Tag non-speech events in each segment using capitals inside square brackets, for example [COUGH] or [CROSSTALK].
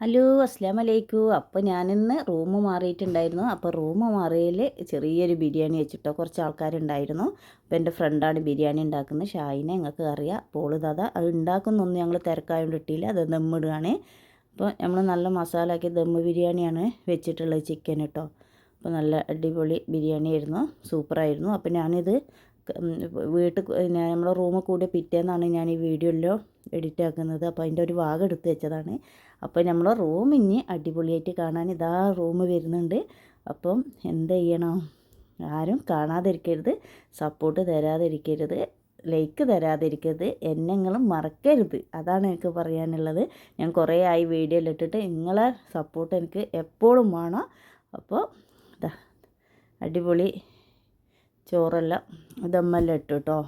Hello അസ്ലാം അലൈക്കും അപ്പോൾ ഞാനിന്ന് റൂം മാറിയിട്ടുണ്ടായിരുന്നു. അപ്പോൾ റൂം മാറിയതിൽ ചെറിയൊരു ബിരിയാണി വെച്ചിട്ടോ കുറച്ച് ആൾക്കാരുണ്ടായിരുന്നു. അപ്പോൾ എന്റെ ഫ്രണ്ടാണ് ബിരിയാണി ഉണ്ടാക്കുന്നത്. ഷായിനെ ഞങ്ങൾക്ക് അറിയാം. അപ്പോൾ ദാദ അത് ഉണ്ടാക്കുന്നൊന്നും ഞങ്ങൾ തിരക്കായോണ്ട് കിട്ടിയില്ല അത് ദമ്മിടുകയാണ് അപ്പോൾ നമ്മൾ നല്ല മസാല ആക്കി ദമ്മ് ബിരിയാണിയാണ് വെച്ചിട്ടുള്ളത് ചിക്കൻ കേട്ടോ. അപ്പോൾ നല്ല അടിപൊളി ബിരിയാണി ആയിരുന്നു സൂപ്പറായിരുന്നു. അപ്പോൾ ഞാനിത് വീട്ടിൽ നമ്മളെ റൂമിൽ കൂടിയ പിറ്റേന്നാണ് ഞാൻ ഈ വീഡിയോയിലോ എഡിറ്റ് ആക്കുന്നത്. അപ്പോൾ അതിന്റെ ഒരു ഭാഗം എടുത്ത് വെച്ചതാണ്. അപ്പോൾ നമ്മളെ റൂം ഇനി അടിപൊളിയായിട്ട് കാണാൻ ഇതാ റൂം വരുന്നുണ്ട്. അപ്പം എന്ത് ചെയ്യണം? ആരും കാണാതിരിക്കരുത് സപ്പോർട്ട് തരാതിരിക്കരുത് ലൈക്ക് തരാതിരിക്കരുത് എന്നെങ്ങളും മറക്കരുത്. അതാണ് എനിക്ക് പറയാനുള്ളത്. ഞാൻ കുറേ ആയി വീഡിയോയിൽ ഇട്ടിട്ട് നിങ്ങളെ സപ്പോർട്ട് എനിക്ക് എപ്പോഴും വേണം. അപ്പോൾ അടിപൊളി ചോറെല്ലാം ദമ്മെല്ലാം ഇട്ടു കേട്ടോ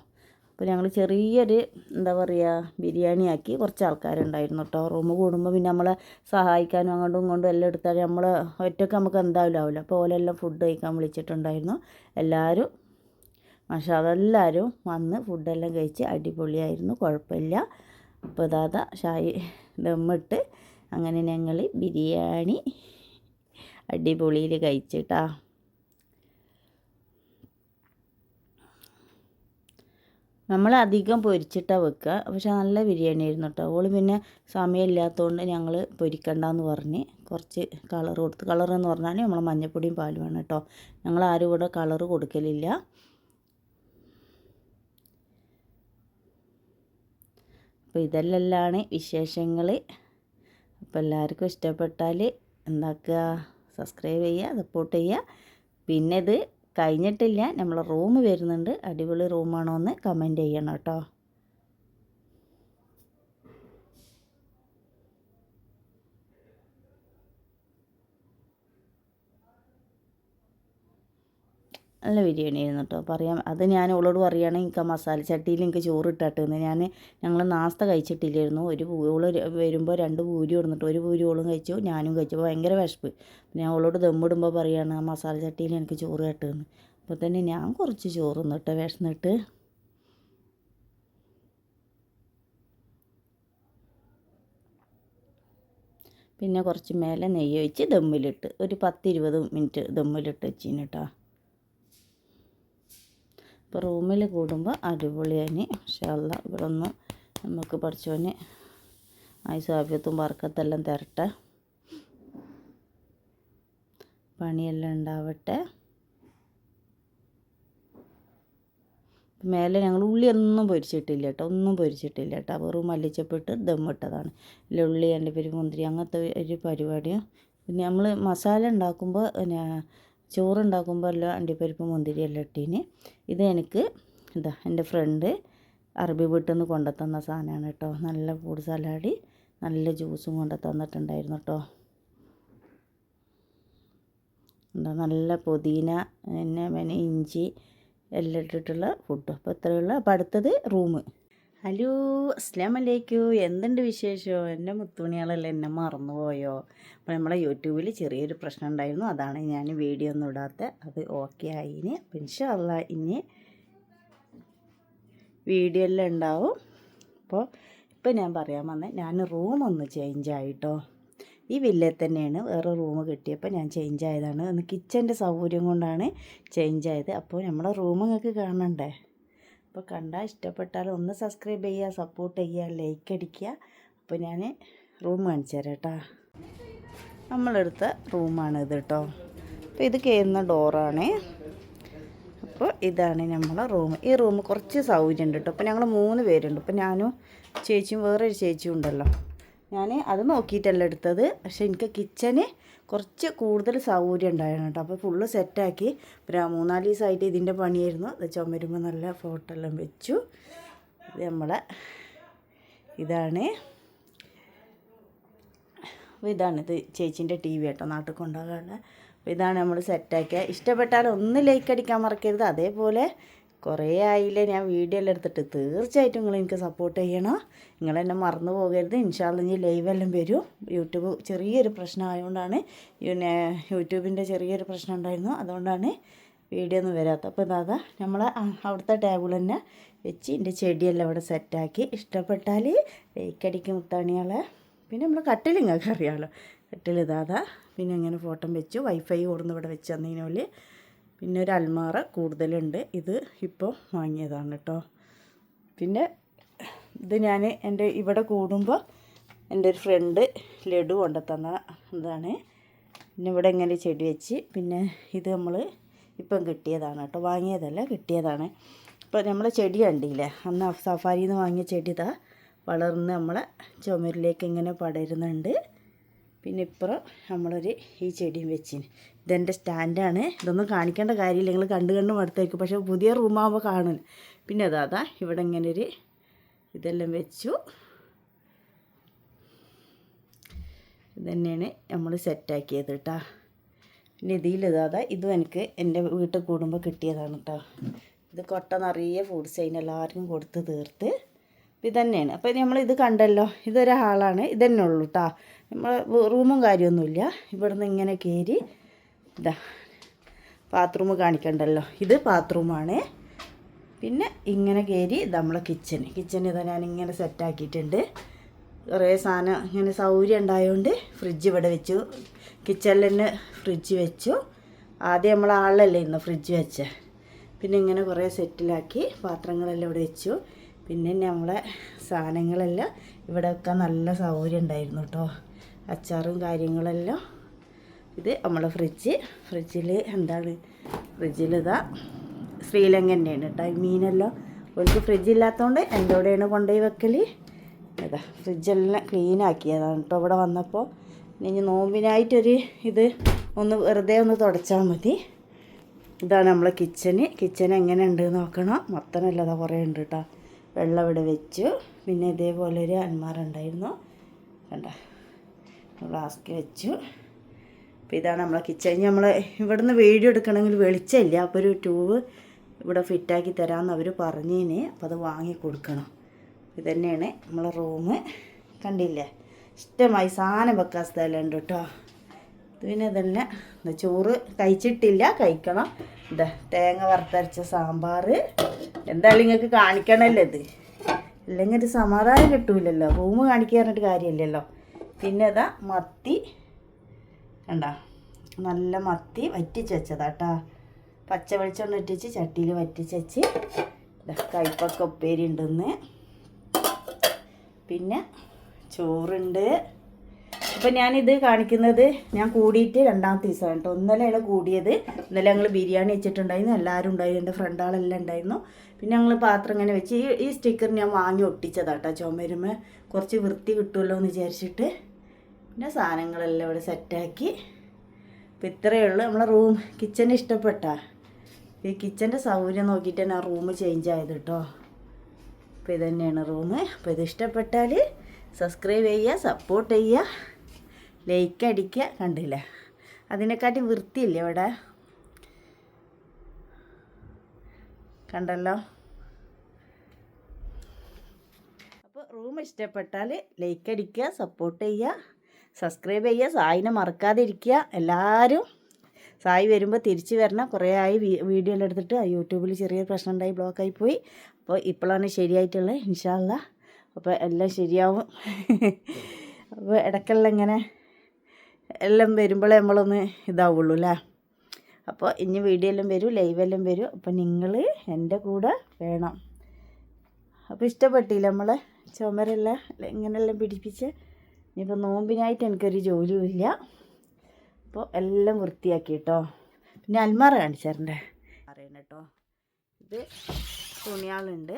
അപ്പോൾ ഞങ്ങൾ ചെറിയൊരു എന്താ പറയുക ബിരിയാണി ആക്കി കുറച്ച് ആൾക്കാരുണ്ടായിരുന്നു കേട്ടോ റൂം കൂടുമ്പോൾ പിന്നെ നമ്മളെ സഹായിക്കാനും അങ്ങോട്ടും ഇങ്ങോട്ടും എല്ലാം എടുത്താൽ നമ്മൾ ഒറ്റയ്ക്ക് നമുക്ക് എന്തായാലും ആവില്ല അപ്പോൾ ഓലെല്ലാം ഫുഡ് കഴിക്കാൻ വിളിച്ചിട്ടുണ്ടായിരുന്നു. എല്ലാവരും പക്ഷേ അതെല്ലാവരും വന്ന് ഫുഡെല്ലാം കഴിച്ച് അടിപൊളിയായിരുന്നു കുഴപ്പമില്ല. അപ്പോൾ ഇതാത ഷായി ദമ്മിട്ട് അങ്ങനെ ഞങ്ങൾ ബിരിയാണി അടിപൊളിയിൽ കഴിച്ചിട്ടാ നമ്മൾ അധികം പൊരിച്ചിട്ടാണ് വെക്കുക. പക്ഷെ നല്ല ബിരിയാണി ആയിരുന്നു കേട്ടോ. ഓൾ പിന്നെ സമയമില്ലാത്തതുകൊണ്ട് ഞങ്ങൾ പൊരിക്കണ്ടെന്ന് പറഞ്ഞ് കുറച്ച് കളർ കൊടുത്ത്. കളർ എന്ന് പറഞ്ഞാൽ നമ്മൾ മഞ്ഞപ്പൊടിയും പാലുമാണ് കേട്ടോ. ഞങ്ങൾ ആരും ഇവിടെ കളർ കൊടുക്കലില്ല. അപ്പോൾ ഇതെല്ലാമാണ് വിശേഷങ്ങൾ അപ്പോൾ എല്ലാവർക്കും ഇഷ്ടപ്പെട്ടാൽ എന്താക്കുക? സബ്സ്ക്രൈബ് ചെയ്യുക സപ്പോർട്ട് ചെയ്യുക. പിന്നെ ഇത് കഴിഞ്ഞിട്ടില്ല. നമ്മൾ റൂം വരുന്നുണ്ട്. അടിപൊളി റൂമാണോ എന്ന് കമന്റ് ചെയ്യണം കേട്ടോ. നല്ല ബിരിയാണി ആയിരുന്നു കേട്ടോ പറയാം അത് ഞാൻ ഓളോട് പറയുകയാണെങ്കിൽ എനിക്ക് മസാല ചട്ടിയിൽ എനിക്ക് ചോറ് ഇട്ടിട്ടെന്ന് ഞാൻ ഞങ്ങൾ നാസ്ത കഴിച്ചിട്ടില്ലായിരുന്നു. ഒരു ഓൾ വരുമ്പോൾ രണ്ട് പൂരി കൊടുത്തിട്ട് ഒരു പൂരി ഓളും കഴിച്ചു ഞാനും കഴിച്ചു. അപ്പോൾ ഭയങ്കര വിശപ്പ്. ഞാൻ ഓളോട് ദമ്മിടുമ്പോൾ പറയുകയാണ് ആ മസാല ചട്ടിയിൽ എനിക്ക് ചോറ് കേട്ടെന്ന് അപ്പോൾ തന്നെ ഞാൻ കുറച്ച് ചോറ് നിന്നിട്ട് വിശന്നിട്ട്. പിന്നെ കുറച്ച് മേലെ നെയ്യ് ഒഴിച്ച് ദമ്മിലിട്ട് ഒരു പത്തിരുപത് മിനിറ്റ് ദമ്മിലിട്ട് വെച്ചിന് കേട്ടോ. ഇപ്പോൾ റൂമിൽ കൂടുമ്പോൾ അടിപൊളിയായി ഷല്ല ഇവിടെ ഒന്ന് നമുക്ക് പഠിച്ചോന് ആയുസാഭ്യത്തും വർക്കത്തെല്ലാം തരട്ടെ. പണിയെല്ലാം ഉണ്ടാവട്ടെ. മേലെ ഞങ്ങൾ ഉള്ളി ഒന്നും പൊരിച്ചിട്ടില്ല കേട്ടോ ഒന്നും പൊരിച്ചിട്ടില്ല കേട്ടോ. വെറും മല്ലിച്ചപ്പിട്ട് ദമ്മിട്ടതാണ് ഇല്ല ഉള്ളി എന്റെ പേര് മുന്തിരി അങ്ങനത്തെ ഒരു പരിപാടിയും. പിന്നെ നമ്മൾ മസാല ഉണ്ടാക്കുമ്പോൾ പിന്നെ ചോറുണ്ടാക്കുമ്പോൾ എല്ലാം അണ്ടിപ്പരിപ്പ് മുന്തിരി എല്ലാം ഇട്ടീന്. ഇത് എനിക്ക് ഇതാ എന്റെ ഫ്രണ്ട് അറബി വീട്ടിൽ നിന്ന് കൊണ്ടുത്തന്ന സാധനമാണ് കേട്ടോ. നല്ല കൂട് സലാഡി നല്ല ജ്യൂസും കൊണ്ടു തന്നിട്ടുണ്ടായിരുന്നു കേട്ടോ. എന്താ നല്ല പുതിന പിന്നെ ഇഞ്ചി എല്ലാം ഇട്ടിട്ടുള്ള ഫുഡ് അപ്പോൾ ഇത്രയുള്ള അപ്പോൾ അടുത്തത് റൂം ഹലോ അസ്ലാം വലൈക്കും എന്തുണ്ട് വിശേഷം? എന്റെ മുത്തുമണികളല്ലേ എന്നെ മറന്നുപോയോ? അപ്പോൾ നമ്മളെ യൂട്യൂബിൽ ചെറിയൊരു പ്രശ്നം ഉണ്ടായിരുന്നു. അതാണ് ഞാൻ വീഡിയോ ഒന്നും ഇടാത്ത. അത് ഓക്കെ ആയിന്. അപ്പം ഇൻഷല്ല ഇനി വീഡിയോ എല്ലാം ഉണ്ടാവും. അപ്പോൾ ഇപ്പം ഞാൻ പറയാൻ വന്നത് ഞാൻ റൂം ഒന്ന് ചേഞ്ച് ആയിട്ടോ. ഈ വില്ലയിൽ തന്നെയാണ് വേറെ റൂം കിട്ടിയപ്പോൾ ഞാൻ ചേഞ്ച് ആയതാണ്. ഒന്ന് കിച്ചന്റെ സൗകര്യം കൊണ്ടാണ് ചേഞ്ച് ആയത്. അപ്പോൾ നമ്മുടെ റൂം നിങ്ങൾക്ക് കാണണ്ടേ? അപ്പോൾ കണ്ടാൽ ഇഷ്ടപ്പെട്ടാൽ ഒന്ന് സബ്സ്ക്രൈബ് ചെയ്യുക സപ്പോർട്ട് ചെയ്യുക ലൈക്ക് അടിക്കുക. അപ്പോൾ ഞാൻ റൂം കാണിച്ചു തരാം കേട്ടോ. നമ്മളെടുത്ത റൂമാണിത് കേട്ടോ. അപ്പോൾ ഇത് കയറുന്ന ഡോറാണ് അപ്പോൾ ഇതാണ് നമ്മളെ റൂം ഈ റൂം കുറച്ച് സൗകര്യം ഉണ്ട് കേട്ടോ. അപ്പോൾ ഞങ്ങൾ മൂന്ന് പേരുണ്ട്. ഇപ്പോൾ ഞാനും ചേച്ചിയും വേറൊരു ചേച്ചിയും ഉണ്ടല്ലോ. ഞാൻ അത് നോക്കിയിട്ടല്ല എടുത്തത്. പക്ഷേ എനിക്ക് കിച്ചന് കുറച്ച് കൂടുതൽ സൗകര്യം ഉണ്ടായിരുന്നു കേട്ടോ. അപ്പോൾ ഫുള്ള് സെറ്റാക്കി ഒരു മൂന്നാൽ ദിവസമായിട്ട് ഇതിന്റെ പണിയായിരുന്നു. അത് ചുമരുമ്പോൾ നല്ല ഫോട്ടോ എല്ലാം വെച്ചു. ഇത് നമ്മളെ ഇതാണ്. അപ്പോൾ ഇതാണിത് ചേച്ചീന്റെ ടി വി കേട്ടോ നാട്ടിൽ കൊണ്ടുപോകാനുള്ള. അപ്പോൾ ഇതാണ് നമ്മൾ സെറ്റാക്കിയ ഇഷ്ടപ്പെട്ടാൽ ഒന്ന് ലൈക്ക് അടിക്കാൻ മറക്കരുത്. അതേപോലെ കുറേ ആയില്ലേ ഞാൻ വീഡിയോ എല്ലാം എടുത്തിട്ട്. തീർച്ചയായിട്ടും നിങ്ങൾ എനിക്ക് സപ്പോർട്ട് ചെയ്യണം. നിങ്ങൾ എന്നെ മറന്നു പോകരുത്. ഇൻഷാല്ല ഇനി ലൈവെല്ലാം വരും. യൂട്യൂബ് ചെറിയൊരു പ്രശ്നം ആയതുകൊണ്ടാണ് പിന്നെ യൂട്യൂബിന്റെ ചെറിയൊരു പ്രശ്നം ഉണ്ടായിരുന്നു. അതുകൊണ്ടാണ് വീഡിയോ ഒന്നും വരാത്തത്. അപ്പോൾ ഇതാ നമ്മൾ അവിടുത്തെ ടേബിൾ തന്നെ വെച്ച് എന്റെ ചെടിയെല്ലാം അവിടെ സെറ്റാക്കി ഇഷ്ടപ്പെട്ടാൽ ലൈക്കടിക്കും മുത്താണിയാളെ പിന്നെ നമ്മൾ കട്ടിൽ നിങ്ങൾക്ക് അറിയാമല്ലോ. കട്ടിൽ ഇതാതാ പിന്നെ അങ്ങനെ ഫോട്ടോ വെച്ചു. വൈഫൈ കൊടുന്ന് ഇവിടെ വെച്ച് തന്നതിനോൽ പിന്നെ ഒരു അൽമാറ കൂടുതലുണ്ട്. ഇത് ഇപ്പോൾ വാങ്ങിയതാണ് കേട്ടോ പിന്നെ ഇത് ഞാൻ എന്റെ ഇവിടെ കൂടുമ്പോൾ എന്റെ ഒരു ഫ്രണ്ട് ലഡു കൊണ്ട് തന്ന ഇതാണ്. പിന്നെ ഇവിടെ ഇങ്ങനെ ചെടി വെച്ച് പിന്നെ ഇത് നമ്മൾ ഇപ്പം കിട്ടിയതാണ് കേട്ടോ വാങ്ങിയതല്ല കിട്ടിയതാണ്. ഇപ്പോൾ നമ്മളെ ചെടി കണ്ടില്ലേ അന്ന് സഫാരിന്ന് വാങ്ങിയ ചെടി ഇതാ. വളർന്ന് നമ്മളെ ചുമരിലേക്ക് ഇങ്ങനെ പടരുന്നുണ്ട്. പിന്നെ ഇപ്പുറം നമ്മളൊരു ഈ ചെടിയും വെച്ചിന്. ഇതെന്റെ സ്റ്റാൻഡാണ്. ഇതൊന്നും കാണിക്കേണ്ട കാര്യമില്ല. നിങ്ങൾ കണ്ടു കണ്ട് മടുത്തേക്കും. പക്ഷേ പുതിയ റൂമാകുമ്പോൾ കാണും. പിന്നെ അതാ ഇവിടെ ഇങ്ങനെ ഒരു ഇതെല്ലാം വെച്ചു. ഇതന്നെയാണ് നമ്മൾ സെറ്റാക്കിയത് കേട്ടോ പിന്നെ ഇതിലിതാ ഇതും എനിക്ക് എന്റെ വീട്ടിൽ കൂടുമ്പോൾ കിട്ടിയതാണ് കേട്ടോ ഇത് കൊട്ട നിറയെ ഫ്രൂട്ട്സ് അതിന് എല്ലാവർക്കും കൊടുത്ത് തീർത്ത്. ഇത് തന്നെയാണ് അപ്പോൾ നമ്മൾ ഇത് കണ്ടല്ലോ. ഇതൊരു ഹാളാണ്. ഇത് തന്നെ ഉള്ളൂ കേട്ടോ നമ്മൾ റൂമും കാര്യമൊന്നുമില്ല. ഇവിടുന്ന് ഇങ്ങനെ കയറി ഇതാ. ബാത്റൂം കാണിക്കണ്ടല്ലോ. ഇത് ബാത്റൂമാണ്. പിന്നെ ഇങ്ങനെ കയറി നമ്മളെ കിച്ചൺ കിച്ചൺ ഇതാ ഇങ്ങനെ സെറ്റാക്കിയിട്ടുണ്ട് കുറേ സാധനം ഇങ്ങനെ സൗകര്യം ഉണ്ടായതുകൊണ്ട് ഫ്രിഡ്ജ് ഇവിടെ വെച്ചു. കിച്ചണിൽ തന്നെ ഫ്രിഡ്ജ് വെച്ചു. ആദ്യം നമ്മൾ ആളിലല്ലേ ഇന്ന് ഫ്രിഡ്ജ് വെച്ചേ. പിന്നെ ഇങ്ങനെ കുറേ സെറ്റിലാക്കി പാത്രങ്ങളെല്ലാം ഇവിടെ വെച്ചു. പിന്നെ നമ്മളെ സാധനങ്ങളെല്ലാം ഇവിടെ വെക്കാൻ നല്ല സൗകര്യം ഉണ്ടായിരുന്നു കേട്ടോ അച്ചാറും കാര്യങ്ങളെല്ലാം ഇത് നമ്മളെ ഫ്രിഡ്ജ് ഫ്രിഡ്ജിൽ എന്താണ്? ഫ്രിഡ്ജിലിതാ ശ്രീലങ്ക തന്നെയാണ് കേട്ടോ ഈ മീനെല്ലാം അവർക്ക് ഫ്രിഡ്ജ് ഇല്ലാത്തതുകൊണ്ട് എന്റെ കൂടെയാണ് കൊണ്ടുപോയി വെക്കൽ അതാ ഫ്രിഡ്ജെല്ലാം ക്ലീൻ ആക്കിയതാണ് കേട്ടോ ഇവിടെ വന്നപ്പോൾ ഇനി നോമ്പിനായിട്ടൊരു ഇത് ഒന്ന് വെറുതെ ഒന്ന് തുടച്ചാൽ മതി. ഇതാണ് നമ്മളെ കിച്ചന് കിച്ചൻ എങ്ങനെ ഉണ്ട് നോക്കണം. അല്ലാതെ കുറേ ഉണ്ട് കേട്ടോ വെള്ളം ഇവിടെ വെച്ചു. പിന്നെ ഇതേപോലെ ഒരു അന്മാർ ഉണ്ടായിരുന്നു കണ്ട? ഫ്ലാസ്ക് വെച്ചു. അപ്പോൾ ഇതാണ് നമ്മളെ കിച്ചൺ. നമ്മൾ ഇവിടുന്ന് വീഡിയോ എടുക്കണമെങ്കിൽ വെളിച്ചമില്ല. അപ്പോൾ ഒരു ട്യൂബ് ഇവിടെ ഫിറ്റാക്കി തരാമെന്ന് അവർ പറഞ്ഞതിന് അപ്പോൾ അത് വാങ്ങി കൊടുക്കണം. ഇതന്നെയാണ് തന്നെയാണ് നമ്മളെ റൂം കണ്ടില്ലേ? ഇഷ്ടമായി സാധനം വെക്കാൻ സ്ഥലമുണ്ട് കേട്ടോ. പിന്നെ ഇതന്നെ ചോറ് കഴിച്ചിട്ടില്ല. കഴിക്കണം. എന്താ തേങ്ങ വറുത്തരച്ച സാമ്പാർ എന്തായാലും നിങ്ങൾക്ക് കാണിക്കണമല്ലോ ഇത്. അല്ലെങ്കിൽ ഒരു സമാധാനം കിട്ടൂലല്ലോ. റൂം പറഞ്ഞിട്ട് കാര്യമില്ലല്ലോ. പിന്നെ ഇതാ മത്തി. കണ്ട? നല്ല മത്തി വറ്റിച്ച് വെച്ചതാട്ടാ പച്ച വെളിച്ചെണ്ണ ഇട്ടിച്ച് ചട്ടിയിൽ വറ്റിച്ച് വെച്ച് കയ്പൊക്കെ ഉപ്പേരി ഉണ്ടെന്ന്. പിന്നെ ചോറുണ്ട്. അപ്പം ഞാനിത് കാണിക്കുന്നത് ഞാൻ കൂടിയിട്ട് രണ്ടാമത്തെ ദിവസമാണ് കേട്ടോ. ഇന്നലെയാണ് കൂടിയത്. ഇന്നലെ ഞങ്ങൾ ബിരിയാണി വെച്ചിട്ടുണ്ടായിരുന്നു. എല്ലാവരും ഉണ്ടായിരുന്നു എന്റെ ഫ്രണ്ടാളെല്ലാം ഉണ്ടായിരുന്നു. പിന്നെ ഞങ്ങൾ പാത്രം ഇങ്ങനെ വെച്ച് ഈ ഈ സ്റ്റിക്കർ ഞാൻ വാങ്ങി ഒട്ടിച്ചതാട്ടോ ചുമരുമ കുറച്ച് വൃത്തി കിട്ടുമല്ലോ എന്ന് വിചാരിച്ചിട്ട് പിന്നെ സാധനങ്ങളെല്ലാം ഇവിടെ സെറ്റാക്കി അപ്പം ഇത്രയേ ഉള്ളൂ. നമ്മളെ റൂം കിച്ചൺ ഇഷ്ടപ്പെട്ട. ഈ കിച്ചന്റെ സൗകര്യം നോക്കിയിട്ട് തന്നെ ആ റൂം ചേഞ്ച് ആയത് കേട്ടോ. അപ്പോൾ ഇത് തന്നെയാണ് റൂം. അപ്പോൾ ഇത് ഇഷ്ടപ്പെട്ടാൽ സബ്സ്ക്രൈബ് ചെയ്യുക സപ്പോർട്ട് ചെയ്യുക. ലൈക്ക് അടിക്കുക കണ്ടില്ല? അതിനെക്കാട്ടി വൃത്തിയില്ല ഇവിടെ കണ്ടല്ലോ? അപ്പോൾ റൂം ഇഷ്ടപ്പെട്ടാൽ ലൈക്ക് അടിക്കുക സപ്പോർട്ട് ചെയ്യുക സബ്സ്ക്രൈബ് ചെയ്യുക സായിനെ മറക്കാതിരിക്കുക. എല്ലാവരും സായി വരുമ്പോൾ തിരിച്ചു വരണം. കുറേ ആയി വീഡിയോ എല്ലാം എടുത്തിട്ട് യൂട്യൂബിൽ ചെറിയ പ്രശ്നം ഉണ്ടായി ബ്ലോക്കായി പോയി. അപ്പോൾ ഇപ്പോഴാണ് ശരിയായിട്ടുള്ളത് ഇൻഷാല്ല അപ്പോൾ എല്ലാം ശരിയാവും. [LAUGHS] അപ്പോൾ ഇടയ്ക്കെല്ലാം ഇങ്ങനെ എല്ലാം വരുമ്പോഴേ നമ്മളൊന്ന് ഇതാവുള്ളൂ അല്ലേ? അപ്പോൾ ഇനി വീഡിയോ എല്ലാം വരും ലൈവ് എല്ലാം വരും. അപ്പോൾ നിങ്ങൾ എന്റെ കൂടെ വേണം. അപ്പോൾ ഇഷ്ടപ്പെട്ടില്ല നമ്മളെ? ചുമരെല്ലാം ഇങ്ങനെല്ലാം പിടിപ്പിച്ച്. ഇനിയിപ്പോൾ നോമ്പിനായിട്ട് എനിക്കൊരു ജോലിയും ഇല്ല. അപ്പോൾ എല്ലാം വൃത്തിയാക്കി കേട്ടോ. പിന്നെ അൽമാറ കാണിച്ചാറുണ്ട് അറിയണം കേട്ടോ. ഇത് തുണിയാളുണ്ട്.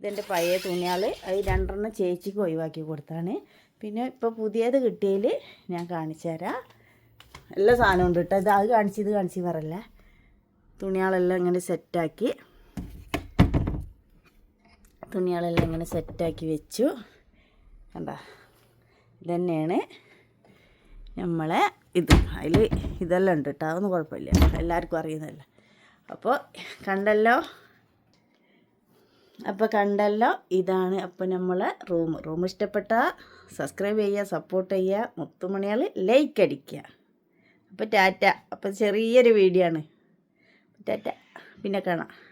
ഇതെന്റെ പഴയ തുണിയാൾ അത് രണ്ടെണ്ണം ചേച്ചിക്ക് ഒഴിവാക്കി കൊടുത്താണ് പിന്നെ ഇപ്പോൾ പുതിയത് കിട്ടിയതിൽ ഞാൻ കാണിച്ചു തരാം എല്ലാ സാധനവും ഉണ്ട് കേട്ടോ ഇത് അത് കാണിച്ച് ഇത് കാണിച്ച് പറയല്ല തുണികളെല്ലാം ഇങ്ങനെ സെറ്റാക്കി. തുണികളെല്ലാം ഇങ്ങനെ സെറ്റാക്കി വെച്ചു. കണ്ട? ഇതന്നെയാണ് നമ്മളെ ഇത്. അതിൽ ഇതെല്ലാം ഉണ്ട് കേട്ടോ അതൊന്നും കുഴപ്പമില്ല. എല്ലാവർക്കും അറിയുന്നതല്ല? അപ്പോൾ കണ്ടല്ലോ? അപ്പോൾ കണ്ടല്ലോ ഇതാണ് അപ്പോൾ നമ്മളെ റൂം. റൂം ഇഷ്ടപ്പെട്ടാൽ സബ്സ്ക്രൈബ് ചെയ്യുക സപ്പോർട്ട് ചെയ്യുക മുത്തുമണിയാൾ ലൈക്ക് അടിക്കുക. അപ്പോൾ ടാറ്റ. അപ്പോൾ ചെറിയൊരു വീഡിയോ ആണ്. ടാറ്റ. പിന്നെ കാണാം.